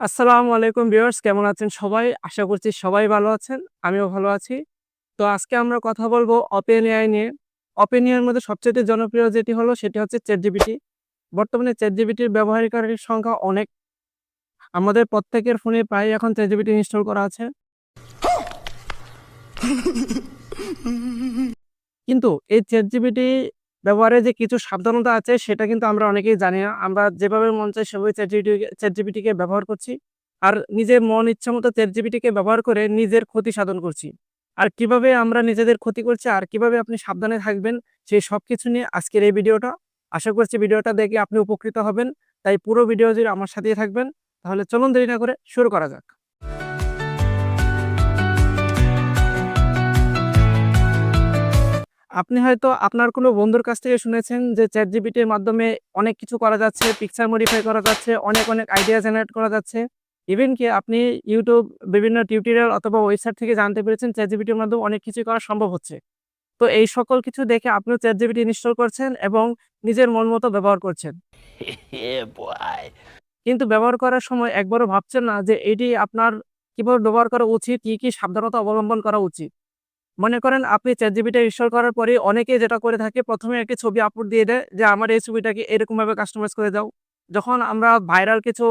আসসালামু আলাইকুম ভিউয়ার্স, কেমন আছেন সবাই? আশা করছি সবাই ভালো আছেন। আমিও ভালো আছি। তো আজকে আমরা কথা বলব ওপেন এআই নিয়ে। ওপেন এআই এর মধ্যে সবচেয়ে জনপ্রিয় যেটি হলো, সেটি হচ্ছে ChatGPT। বর্তমানে ChatGPT র ব্যবহারকারীর সংখ্যা অনেক। আমাদের প্রত্যেকের ফোনে প্রায় এখন ChatGPT ইনস্টল করা আছে। কিন্তু এই ChatGPT ব্যবহারে যে কিছু সাবধানতা আছে, সেটা কিন্তু আমরা অনেকেই জানি না। আমরা যেভাবে মন চাই সেভাবে ChatGPT ChatGPT ব্যবহার করছি। আর নিজের মন ইচ্ছামতো ChatGPT কে ব্যবহার করে নিজের ক্ষতি সাধন করছি। আর কীভাবে আমরা নিজেদের ক্ষতি করছি আর কীভাবে আপনি সাবধানে থাকবেন সেই সবকিছু নিয়ে আজকের এই ভিডিওটা। আশা করছি ভিডিওটা দেখে আপনি উপকৃত হবেন। তাই পুরো ভিডিও জুড়ে আমার সাথেই থাকবেন। তাহলে চলুন দেরি না করে শুরু করা যাক। আপনি হয়তো আপনার কোনো বন্ধুর কাছ থেকে শুনেছেন যে চ্যাট এর মাধ্যমে অনেক কিছু করা যাচ্ছে, পিকচার মডিফাই করা যাচ্ছে, অনেক, অনেক আইডিয়া জেনারেট করা যাচ্ছে। ইভেন কি আপনি ইউটিউব বিভিন্ন টিউটোরিয়াল অথবা ওয়েবসাইট থেকে জানতে পেরেছেন চ্যাট এর মাধ্যমে অনেক কিছু করা সম্ভব হচ্ছে। তো এই সকল কিছু দেখে আপনিও ChatGPT ইনস্টল করছেন এবং নিজের মন মতো ব্যবহার করছেন। কিন্তু ব্যবহার করার সময় একবারও ভাবছেন না যে এটি আপনার কীভাবে ব্যবহার করা উচিত, কি, কি সাবধানতা অবলম্বন করা উচিত। মনে করেন আপনি ChatGPT ইনস্টল করার পরে অনেকেই যেটা করে থাকে প্রথমে একটি ছবি আপলোড দিয়ে দেয় যে আমার এই ছবিটাকে এরকমভাবে কাস্টমাইজ করে দাও। যখন আমরা ভাইরাল কিছু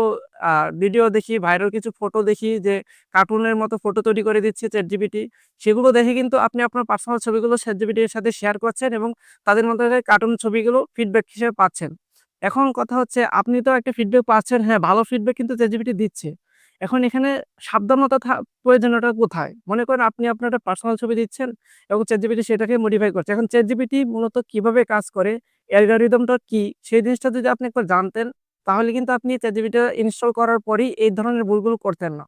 ভিডিও দেখি, ভাইরাল কিছু ফটো দেখি যে কার্টুনের মতো ফটো তৈরি করে দিচ্ছে ChatGPT সেগুলো দেখে কিন্তু আপনি আপনার পার্সোনাল ছবিগুলো ChatGPT এর সাথে শেয়ার করছেন এবং তাদের মধ্যে কার্টুন ছবিগুলো ফিডব্যাক হিসেবে পাচ্ছেন। এখন কথা হচ্ছে আপনি তো একটা ফিডব্যাক পাচ্ছেন, হ্যাঁ, ভালো ফিডব্যাক কিন্তু ChatGPT দিচ্ছে। এখন এখানে সাবধানতা থা প্রয়োজনীয়তা কোথায়? মনে করেন আপনি আপনার একটা পার্সোনাল ছবি দিচ্ছেন এবং ChatGPT সেটাকে মডিফাই করছে। এখন ChatGPT মূলত কীভাবে কাজ করে, অ্যালগরিদমটা কি সেই জিনিসটা যদি আপনি একবার জানতেন তাহলে কিন্তু আপনি ChatGPT ইনস্টল করার পরেই এই ধরনের ভুলগুলো করতেন না।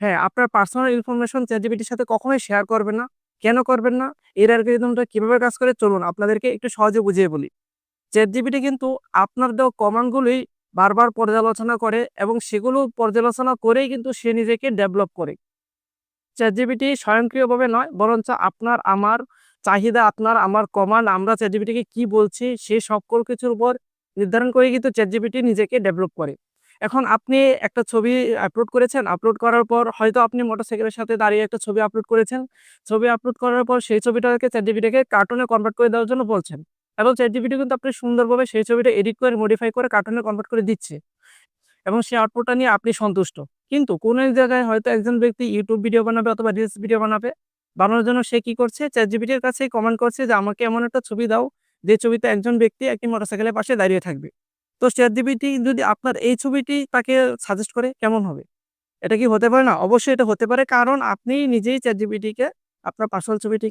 হ্যাঁ, আপনার পার্সোনাল ইনফরমেশন এর সাথে কখনোই শেয়ার করবেন না। কেন করবেন না? এর অ্যালগরিদমটা কীভাবে কাজ করে চলুন আপনাদেরকে একটু সহজে বুঝিয়ে বলি। ChatGPT কিন্তু আপনার দেওয়া কমান্ডগুলোই বারবার পর্যালোচনা করে এবং সেগুলো পর্যালোচনা করেই কিন্তু সে নিজেকে ডেভেলপ করে। ChatGPT স্বয়ংক্রিয়ভাবে নয় বরঞ্চ আপনার আমার চাহিদা, আপনার আমার কমান্ড আমরা ChatGPT কে বলছি সে সকল কিছুর উপর নির্ধারণ করে কিন্তু ChatGPT নিজেকে ডেভেলপ করে। এখন আপনি একটা ছবি আপলোড করেছেন, আপলোড করার পর হয়তো আপনি মোটরসাইকেলের সাথে দাঁড়িয়ে একটা ছবি আপলোড করেছেন। ছবি আপলোড করার পর সেই ছবিটাকে ChatGPT কে কার্টুনে কনভার্ট করে দেওয়ার জন্য বলছেন। এবং ChatGPT কিন্তু আপনি সুন্দরভাবে সেই ছবিটা এডিট করে মডিফাই করে কার্টুনে কনভার্ট করে দিচ্ছে। এবং সেই আউটপুটটা নিয়ে আপনি সন্তুষ্ট। কিন্তু কোনো এক জায়গায় হয়তো একজন ব্যক্তি ইউটিউব ভিডিও বানাবে অথবা রিলস ভিডিও বানাবে। বানানোর জন্য সে কি করছে? ChatGPT এর কাছেই কমান্ড করছে যে, আমাকে এমন একটা ছবি দাও যে ছবিতে একজন ব্যক্তি একটি মোটরসাইকেলের পাশে দাঁড়িয়ে থাকবে। তো ChatGPT যদি আপনার এই ছবিটি তাকে সাজেস্ট করে, কেমন হবে? এটা কি হতে পারে না? অবশ্যই এটা হতে পারে, কারণ আপনি নিজেই চ্যাট কে আপনার পার্সোনাল ছবিটি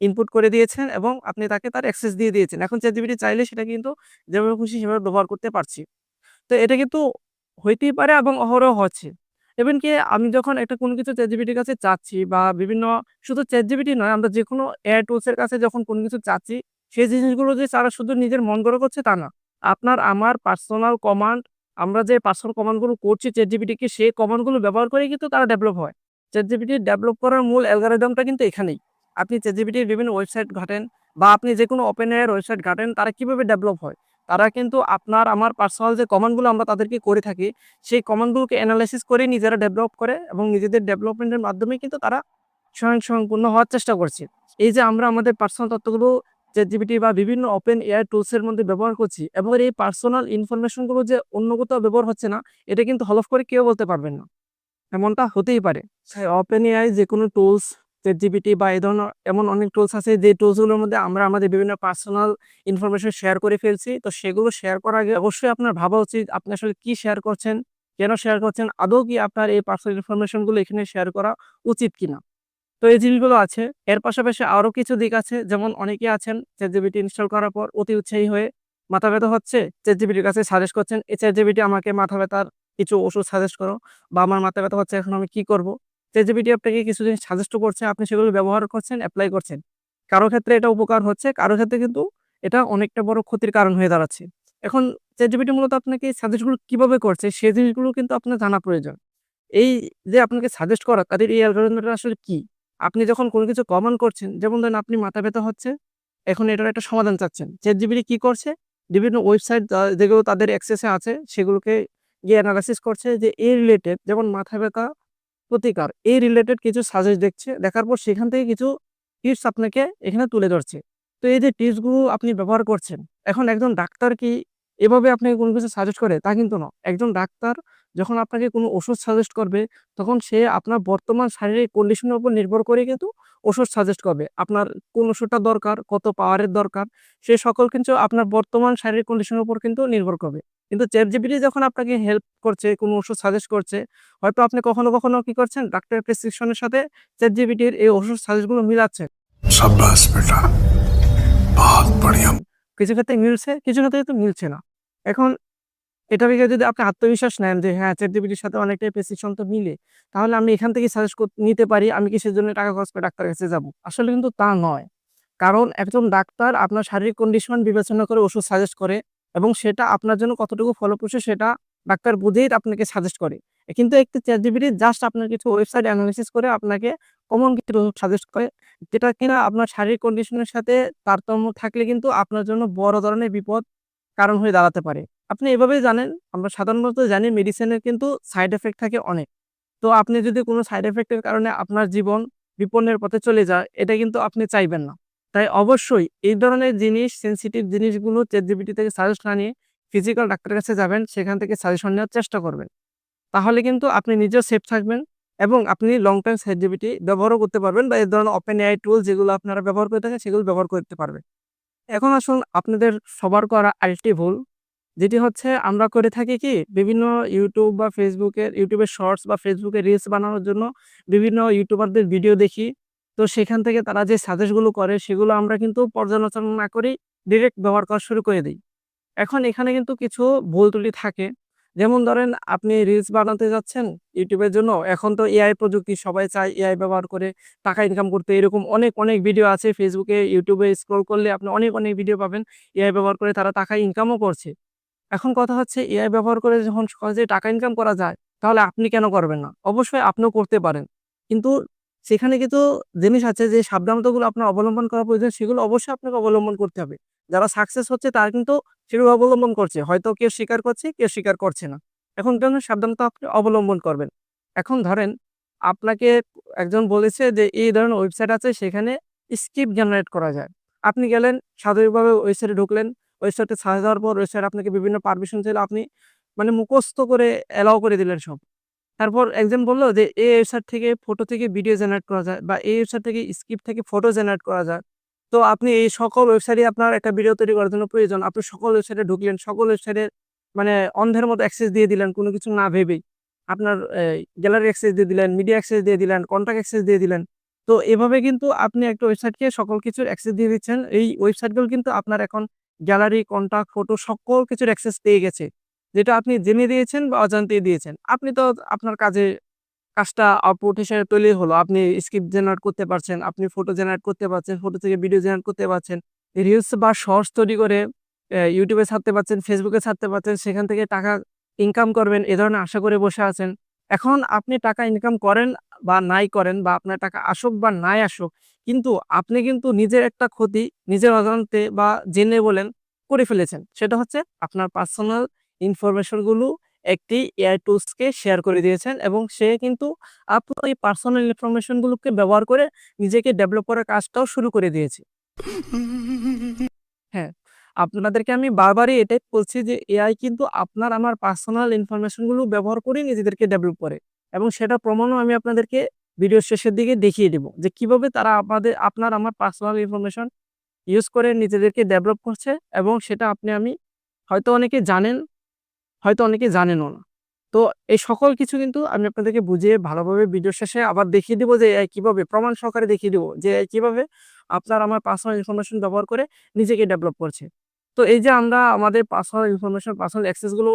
ইনপুট করে দিয়েছেন এবং আপনি তাকে তার অ্যাক্সেস দিয়ে দিয়েছেন। এখন ChatGPT চাইলে সেটা কিন্তু যেভাবে খুশি সেভাবে ব্যবহার করতে পারছি। তো এটা কিন্তু হইতেই পারে এবং অহরহ হচ্ছে। ইভেন কি আমি যখন একটা কোনো কিছু এর কাছে চাচ্ছি বা বিভিন্ন, শুধু ChatGPT নয়, আমরা যেকোনো এআই টুলস এর কাছে যখন কোনো কিছু চাচ্ছি, সেই জিনিসগুলো যে তারা শুধু নিজের মন গড়া করছে তা না। আপনার, আমার পার্সোনাল কমান্ড আমরা যে পার্সোনাল কমান্ডগুলো করছি ChatGPT কে, সেই কমান্ডগুলো ব্যবহার করেই কিন্তু তারা ডেভেলপ হয়। ChatGPT ডেভেলপ করার মূল অ্যালগরিদমটা কিন্তু এখানেই। আপনি এর বিভিন্ন ওয়েবসাইট ঘাটেন বা আপনি যেকোনো ওপেন এআই এর ওয়েবসাইট ঘাটেন, তারা কীভাবে ডেভেলপ হয়? তারা কিন্তু আপনার, আমার পার্সোনাল যে কমান্ডগুলো আমরা তাদেরকে করে থাকি, সেই কমান্ডগুলোকে অ্যানালাইসিস করে নিজেরা ডেভেলপ করে এবং নিজেদের ডেভেলপমেন্টের মাধ্যমে কিন্তু তারা স্বয়ংসম্পূর্ণ হওয়ার চেষ্টা করছে। এই যে আমরা আমাদের পার্সোনাল তথ্যগুলো ChatGPT বা বিভিন্ন ওপেন এআই টুলসের মধ্যে ব্যবহার করছি এবং এই পার্সোনাল ইনফরমেশনগুলো যে অন্য কোথাও ব্যবহার হচ্ছে না, এটা কিন্তু হলফ করে কেউ বলতে পারবেন না। এমনটা হতেই পারে। ওপেন এআই যে কোনো টুলস ChatGPT বা এই ধরনের এমন অনেক টুলস আছে যে টুলসগুলোর মধ্যে আমরা আমাদের বিভিন্ন পার্সোনাল ইনফরমেশন শেয়ার করে ফেলছি। তো সেগুলো শেয়ার করার আগে অবশ্যই আপনার ভাবা উচিত আপনি আসলে কি শেয়ার করছেন, কেন শেয়ার করছেন, আদৌ কি আপনার এই পার্সোনাল ইনফরমেশনগুলো এখানে শেয়ার করা উচিত কিনা? তো এই জিনিসগুলো আছে। এর পাশাপাশি আরও কিছু দিক আছে যেমন অনেকে আছেন ChatGPT ইনস্টল করার পর অতি উৎসাহী হয়ে মাথা ব্যথা হচ্ছে ChatGPT এর কাছে সাজেস্ট করছেন। এই ChatGPT আমাকে মাথা ব্যথার কিছু ওষুধ সাজেস্ট করো বা আমার মাথা ব্যথা হচ্ছে এখন আমি কি করব? ChatGPT আপনাকে কিছু জিনিস সাজেস্ট করছে, আপনি সেগুলো ব্যবহার করছেন, অ্যাপ্লাই করছেন। কারও ক্ষেত্রে এটা উপকার হচ্ছে, কারও ক্ষেত্রে কিন্তু এটা অনেকটা বড় ক্ষতির কারণ হয়ে দাঁড়াচ্ছে। এখন ChatGPT মূলত আপনাকে সাজেস্টগুলো কীভাবে করছে সেই জিনিসগুলো কিন্তু আপনার জানা প্রয়োজন। এই যে আপনাকে সাজেস্ট করা তাদের এই অ্যালগরিদমটা আসলে কি? আপনি যখন কোনো কিছু কমান্ড করছেন যেমন ধরেন আপনি মাথা ব্যথা হচ্ছে, এখন এটার একটা সমাধান চাচ্ছেন। ChatGPT কি করছে? বিভিন্ন ওয়েবসাইট যেগুলো তাদের অ্যাক্সেসে আছে সেগুলোকে গিয়ে অ্যানালাইসিস করছে যে এই রিলেটেড যেমন মাথা ব্যথা প্রতিকার। এই রিলেটেড কিছু সাজেস্ট দেখছে, দেখার পর সেখান থেকে কিছু টিপস আপনাকে এখানে তুলে ধরছে। তো এই যে টিপসগুলো আপনি ব্যবহার করছেন, এখন একজন ডাক্তার কি এভাবে আপনাকে কোনো কিছু সাজেস্ট করে? তা কিন্তু না একজন ডাক্তার যখন আপনাকে কোনো ওষুধ সাজেস্ট করবে তখন সে আপনার বর্তমান শারীরিক কন্ডিশনের উপর নির্ভর করে কিন্তু ওষুধ সাজেস্ট করবে। আপনার কোন ওষুধটা দরকার কত পাওয়ারের দরকার সে সকল কিন্তু আপনার বর্তমান শারীরিক কন্ডিশনের উপর কিন্তু নির্ভর করবে। কিন্তু চ্যাপজিপিটি যখন আপনাকে হেল্প করছে কোনো ওষুধ সাজেস্ট করছে হয়তো আপনি কখনো কখনো কি করছেন ডাক্তারের প্রেসক্রিপশনের সাথে চ্যাপজিপিটির এই ওষুধ সাজেস্টগুলো মিলাচ্ছেন। কিছু ক্ষেত্রে মিলছে কিছু ক্ষেত্রে তো মিলছে না। এখন এটা থেকে যদি আপনি আত্মবিশ্বাস নেন যে হ্যাঁ চ্যাট জিপিটির সাথে অনেকটাই প্রেসক্রিপশন তো মিলে, তাহলে আমি এখান থেকে সাজেস্ট নিতে পারি, আমি কিসের জন্য টাকা খরচ করে ডাক্তারের কাছে যাব? আসলে কিন্তু তা নয়। কারণ একজন ডাক্তার আপনার শারীরিক কন্ডিশন বিবেচনা করে ওষুধ সাজেস্ট করে এবং সেটা আপনার জন্য কতটুকু ফলপ্রসূ সেটা ডাক্তার বুঝেই আপনাকে সাজেস্ট করে। কিন্তু একটি চ্যাট জিপিটি জাস্ট আপনার কিছু ওয়েবসাইট অ্যানালিসিস করে আপনাকে কমন কিছু ওষুধ সাজেস্ট করে, যেটা কিনা আপনার শারীরিক কন্ডিশনের সাথে তারতম্য থাকলে কিন্তু আপনার জন্য বড় ধরনের বিপদ কারণ হয়ে দাঁড়াতে পারে। আপনি এভাবেই জানেন, আমরা সাধারণত জানি মেডিসিনের কিন্তু সাইড এফেক্ট থাকে অনেক। তো আপনি যদি কোনো সাইড এফেক্টের কারণে আপনার জীবন বিপন্নের পথে চলে যায়, এটা কিন্তু আপনি চাইবেন না। তাই অবশ্যই এই ধরনের জিনিস সেন্সিটিভ জিনিসগুলো চ্যাট জিপিটি থেকে সাজেস্ট না নিয়ে ফিজিক্যাল ডাক্তারের কাছে যাবেন, সেখান থেকে সাজেশন নেওয়ার চেষ্টা করবেন। তাহলে কিন্তু আপনি নিজেও সেফ থাকবেন এবং আপনি লং টাইম চ্যাট জিপিটি ব্যবহারও করতে পারবেন বা এই ধরনের ওপেন এআই টুল যেগুলো আপনারা ব্যবহার করে থাকেন, সেগুলো ব্যবহার করতে পারবেন। এখন আসুন আপনাদের সবার করা আরেকটি ভুল। যেটি হচ্ছে আমরা করে থাকি কি, বিভিন্ন ইউটিউব বা ফেসবুকের ইউটিউবের শর্টস বা ফেসবুকে রিলস বানানোর জন্য বিভিন্ন ইউটিউবারদের ভিডিও দেখি। তো সেখান থেকে তারা যে সাজেস্টগুলো করে, সেগুলো আমরা কিন্তু পর্যালোচনা না করেই ডিরেক্ট ব্যবহার করা শুরু করে দিই। এখন এখানে কিন্তু কিছু ভুল ত্রুটি থাকে। যেমন ধরেন, আপনি রিলস বানাতে যাচ্ছেন ইউটিউবের জন্য, এখন তো এআই প্রযুক্তি, সবাই চায় এআই ব্যবহার করে টাকা ইনকাম করতে। এরকম অনেক অনেক ভিডিও আছে ফেসবুকে ইউটিউবে স্ক্রল করলে আপনি অনেক অনেক ভিডিও পাবেন। এআই ব্যবহার করে তারা টাকা ইনকামও করছে। এখন কথা হচ্ছে এআই ব্যবহার করে যখন সহজে টাকা ইনকাম করা যায়, তাহলে আপনি কেন করবেন না? অবশ্যই আপনিও করতে পারেন। কিন্তু সেখানে কিন্তু জিনিস আছে যে, সাবধানতাগুলো আপনার অবলম্বন করা প্রয়োজন, সেগুলো অবশ্যই আপনাকে অবলম্বন করতে হবে। যারা সাকসেস হচ্ছে, তারা কিন্তু সেগুলো অবলম্বন করছে। হয়তো কেউ স্বীকার করছে, কেউ স্বীকার করছে না। এখন কেন সাবধানতা আপনি অবলম্বন করবেন? এখন ধরেন, আপনাকে একজন বলেছে যে, এই ধরনের ওয়েবসাইট আছে, সেখানে স্ক্রিপ্ট জেনারেট করা যায়। আপনি গেলেন স্বাভাবিকভাবে ওয়েবসাইটে ঢুকলেন ওয়েবসাইটে সার্চ দেওয়ার পর ওয়েবসাইট আপনাকে বিভিন্ন পারমিশন চাইলে, আপনি মানে মুখস্থ করে অ্যালাউ করে দিলেন সব। তারপর একজন বলল যে, এই ওয়েবসাইট থেকে ফটো থেকে ভিডিও জেনারেট করা যায় বা এই ওয়েবসাইট থেকে স্ক্রিপ্ট থেকে ফটো জেনারেট করা যায়। তো আপনি এই সকল ওয়েবসাইটে আপনার একটা ভিডিও তৈরি করার জন্য প্রয়োজন। আপনি সকল ওয়েবসাইটে ঢুকলেন, সকল ওয়েবসাইটে মানে অন্ধের মতো অ্যাক্সেস দিয়ে দিলেন, কোনো কিছু না ভেবেই। আপনার গ্যালারি অ্যাক্সেস দিয়ে দিলেন মিডিয়া অ্যাক্সেস দিয়ে দিলেন কন্ট্যাক্ট অ্যাক্সেস দিয়ে দিলেন। তো এভাবে কিন্তু আপনি একটা ওয়েবসাইটকে সকল কিছুর অ্যাক্সেস দিয়ে দিচ্ছেন। এই ওয়েবসাইটগুলো কিন্তু আপনার এখন গ্যালারি কন্ট্যাক্ট ফটো সকল কিছুর অ্যাক্সেস পেয়ে গেছে। যেটা আপনি জেনে দিয়েছেন বা অজান্তে দিয়েছেন। আপনি তো আপনার কাজে, কাজটা আউটপুট হিসেবে তৈরি হলো। আপনি স্ক্রিপ্ট জেনারেট করতে পারছেন, আপনি ফটো জেনারেট করতে পারছেন ফটো থেকে ভিডিও জেনারেট করতে পারছেন। রিলস বা শর্টস তৈরি করে ইউটিউবে ছাড়তে পারছেন ফেসবুকে ছাড়তে পারছেন, সেখান থেকে টাকা ইনকাম করবেন, এ ধরনের আশা করে বসে আছেন। এখন আপনি টাকা ইনকাম করেন বা নাই করেন বা আপনার টাকা আসুক বা নাই আসুক কিন্তু আপনি কিন্তু নিজের একটা ক্ষতি নিজের অজান্তে বা জেনে বলেন করে ফেলেছেন। সেটা হচ্ছে আপনার পার্সোনাল ইনফরমেশনগুলো একটি এআই টুলসকে শেয়ার করে দিয়েছেন এবং সে কিন্তু আপনার এই পার্সোনাল ইনফরমেশনগুলোকে ব্যবহার করে নিজেকে ডেভেলপ করার কাজটাও শুরু করে দিয়েছে। হ্যাঁ আপনাদেরকে আমি বারবারই এটাই বলছি যে এআই কিন্তু আপনার আমার পার্সোনাল ইনফরমেশনগুলো ব্যবহার করে নিজেদেরকে ডেভেলপ করে এবং সেটা প্রমাণও আমি আপনাদেরকে ভিডিও শেষের দিকে দেখিয়ে দেব যে কীভাবে তারা আমাদের, আপনার আমার পার্সোনাল ইনফরমেশন ইউজ করে নিজেদেরকে ডেভেলপ করছে এবং সেটা আপনি আমি হয়তো অনেকে জানেন, হয়তো অনেকে জানেনও না। তো এই সকল কিছু কিন্তু আমি আপনাদেরকে বুঝিয়ে ভালোভাবে ভিডিও শেষে আবার দেখিয়ে দিব যে কীভাবে, প্রমাণ সহকারে দেখিয়ে দিব যে কীভাবে আপনার আমার পার্সোনাল ইনফরমেশন ব্যবহার করে নিজেকে ডেভেলপ করছে। তো এই যে আমরা আমাদের পার্সোনাল ইনফরমেশন পার্সোনাল অ্যাক্সেসগুলো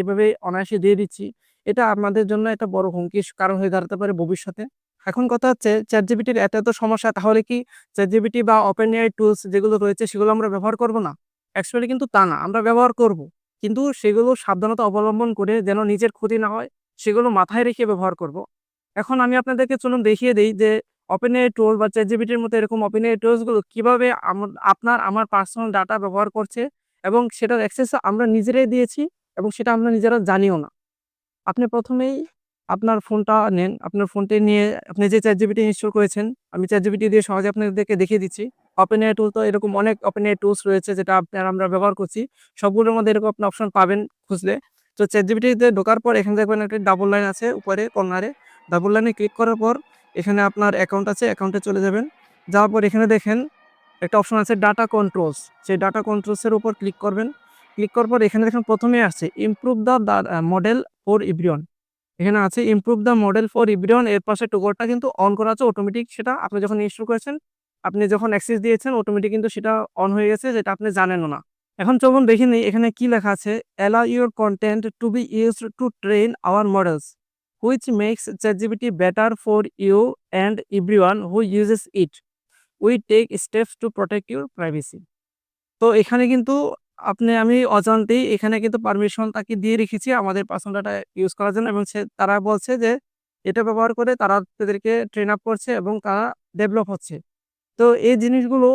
এভাবে অনায়াসে দিয়ে দিচ্ছি, এটা আমাদের জন্য একটা বড় হুমকির কারণ হয়ে দাঁড়াতে পারে ভবিষ্যতে। এখন কথা হচ্ছে চ্যাট জিবিটির এত এত সমস্যা, তাহলে কি চ্যাট জিবিটি বা ওপেন এআই টুলস যেগুলো রয়েছে সেগুলো আমরা ব্যবহার করব না? অ্যাকচুয়ালি কিন্তু তা না, আমরা ব্যবহার করব। কিন্তু সেগুলো সাবধানতা অবলম্বন করে যেন নিজের ক্ষতি না হয়, সেগুলো মাথায় রেখে ব্যবহার করব। এখন আমি আপনাদেরকে চলুন দেখিয়ে দিই যে ওপেন এআই টুল বা চ্যাট জিবিটির মতো এরকম ওপেন এআই টুলসগুলো কীভাবে আপনার, আমার পার্সোনাল ডাটা ব্যবহার করছে এবং সেটার অ্যাক্সেস আমরা নিজেরাই দিয়েছি এবং সেটা আমরা নিজেরা জানিও না। আপনি প্রথমেই আপনার ফোনটা নেন। আপনার ফোনটি নিয়ে আপনি যে চ্যাট জিবিটি ইনস্টল করেছেন, আমি চ্যাট জিবিটি দিয়ে সহজে আপনাদেরকে দেখিয়ে দিচ্ছি। ওপেন এআই টুল তো এরকম অনেক ওপেন এআই টুলস রয়েছে যেটা আপনার আমরা ব্যবহার করছি। সবগুলোর মধ্যে এরকম আপনি অপশন পাবেন খুঁজলে। তো চ্যাট জিবিটিতে ঢোকার পর এখানে দেখবেন একটা ডাবল লাইন আছে উপরে কর্নারে ডাবল লাইনে ক্লিক করার পর এখানে আপনার অ্যাকাউন্ট আছে অ্যাকাউন্টে চলে যাবেন। যাওয়ার পর এখানে দেখেন একটা অপশন আছে ডাটা কন্ট্রোলস সেই ডাটা কন্ট্রোলসের উপর ক্লিক করবেন। ক্লিক করার পর এখানে দেখেন প্রথমে আছে improve the model for everyone এখানে আছে improve the model for everyone এর পাশে টুকরটা কিন্তু অন করা আছে অটোমেটিক সেটা আপনি যখন ইনস্টল করেছেন, আপনি যখন অ্যাক্সেস দিয়েছেন অটোমেটিক কিন্তু সেটা অন হয়ে গেছে, যেটা আপনি জানেনও না। এখন চলুন দেখে নিই, এখানে কি লেখা আছে allow your content to be used to train our models which makes ChatGPT better for you and everyone who uses it we take steps to protect your privacy তো এখানে কিন্তু আপনি, আমি অজান্তেই এখানে কিন্তু পারমিশন তাকে দিয়ে রেখেছি আমাদের পার্সোনাল ডাটা ইউজ করার জন্য এবং সে, তারা বলছে যে, এটা ব্যবহার করে তারা তাদেরকে ট্রেন আপ করছে এবং তারা ডেভেলপ হচ্ছে। তো এই জিনিসগুলো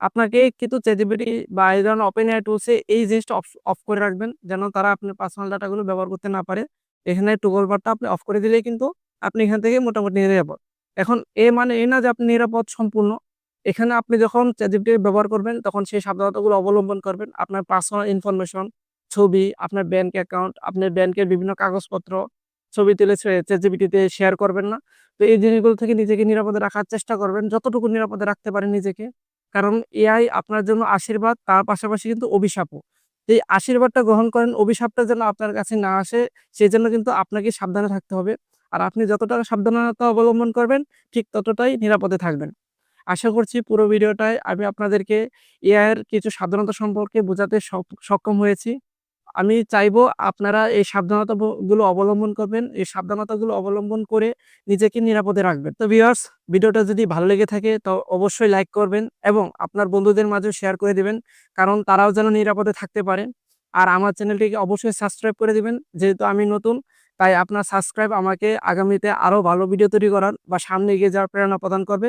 আপনাকে কিন্তু চেজিবিটি বা এই ধরনের ওপেন এআই টুলসে এই জিনিসটা অফ অফ করে রাখবেন যেন তারা আপনার পার্সোনাল ডাটাগুলো ব্যবহার করতে না পারে। এখানে টুগল বারটা আপনি অফ করে দিলেই কিন্তু আপনি এখান থেকে মোটামুটি নিরাপদ। এখন এ মানে এই না যে আপনি নিরাপদ সম্পূর্ণ। এখানে আপনি যখন চ্যাটজিপিটি ব্যবহার করবেন, তখন সেই সাবধানতাগুলো অবলম্বন করবেন। আপনার পার্সোনাল ইনফরমেশন ছবি, আপনার ব্যাংক অ্যাকাউন্ট আপনার ব্যাংকের বিভিন্ন কাগজপত্র, ছবি তুলে চ্যাটজিপিটিতে শেয়ার করবেন না। তো এই জিনিসগুলো থেকে নিজেকে নিরাপদে রাখার চেষ্টা করবেন, যতটুকু নিরাপদে রাখতে পারেন নিজেকে। কারণ এআই আপনার জন্য আশীর্বাদ, তার পাশাপাশি কিন্তু অভিশাপও। এই আশীর্বাদটা গ্রহণ করেন, অভিশাপটা যেন আপনার কাছে না আসে সেই জন্য কিন্তু আপনাকে সাবধানে থাকতে হবে। আর আপনি যতটা সাবধানতা অবলম্বন করবেন, ঠিক ততটাই নিরাপদে থাকবেন। আশা করছি পুরো ভিডিওটায় আমি আপনাদেরকে এআই এর কিছু সাবধানতা সম্পর্কে বোঝাতে সক- সক্ষম হয়েছি। আমি চাইব আপনারা এই সাবধানতাগুলো অবলম্বন করবেন, এই সাবধানতাগুলো অবলম্বন করে নিজেকে নিরাপদে রাখবেন। তো ভিউয়ার্স ভিডিওটা যদি ভালো লেগে থাকে তো অবশ্যই লাইক করবেন এবং আপনার বন্ধুদের মাঝে শেয়ার করে দিবেন, কারণ তারাও যেন নিরাপদে থাকতে পারে। আর আমার চ্যানেলটিকে অবশ্যই সাবস্ক্রাইব করে দিবেন, যেহেতু আমি নতুন, তাই আপনার সাবস্ক্রাইব আমাকে আগামীতে আরও ভালো ভিডিও তৈরি করার বা সামনে এগিয়ে যাওয়ার প্রেরণা প্রদান করবে।